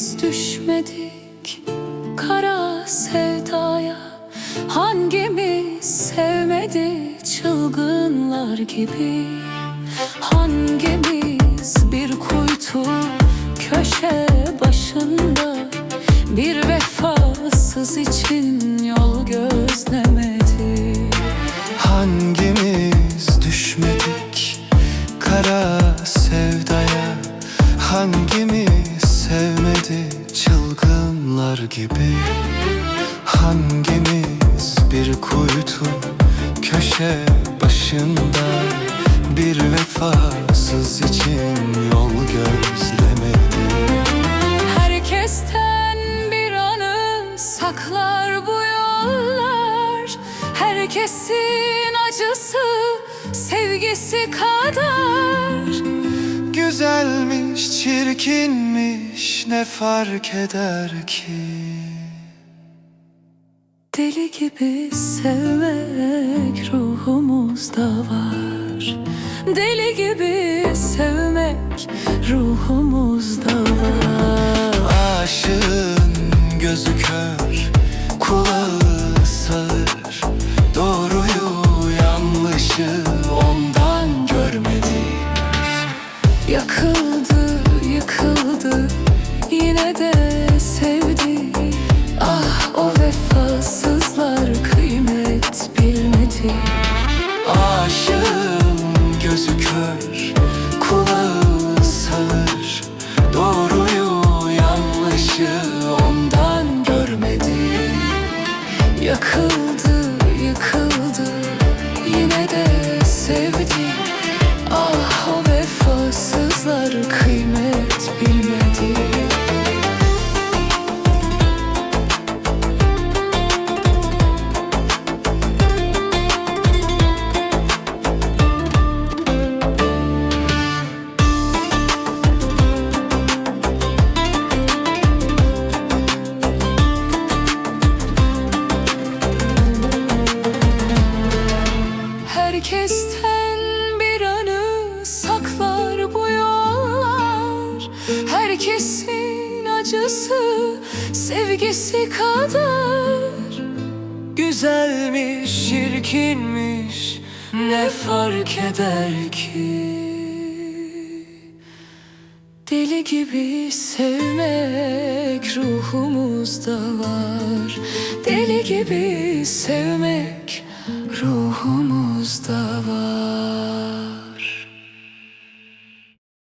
biz düşmedik kara sevdaya. Hangimiz sevmedi çılgınlar gibi? Hangimiz bir kuytu köşe kuytu köşe başında. Bir vefasız için yol gözlemedi. Herkesten bir anı saklar bu yollar. Herkesin acısı sevgisi kadar. Güzelmiş, çirkinmiş ne fark eder ki? Deli gibi sevmek ruhumuzda var. Deli gibi sevmek ruhumuzda var. Aşığın gözü kör, kulağı sağır Doğruyu yanlışı ondan görmedi Yakıldı, yıkıldı Yine de Yakıldı, yıkıldı Yine de Herkesten bir anı saklar bu yollar. Herkesin acısı sevgisi kadar. Güzelmiş, çirkinmiş ne fark eder ki? Deli gibi sevmek ruhumuzda var. Deli gibi sevmek ruhumuzda уставай.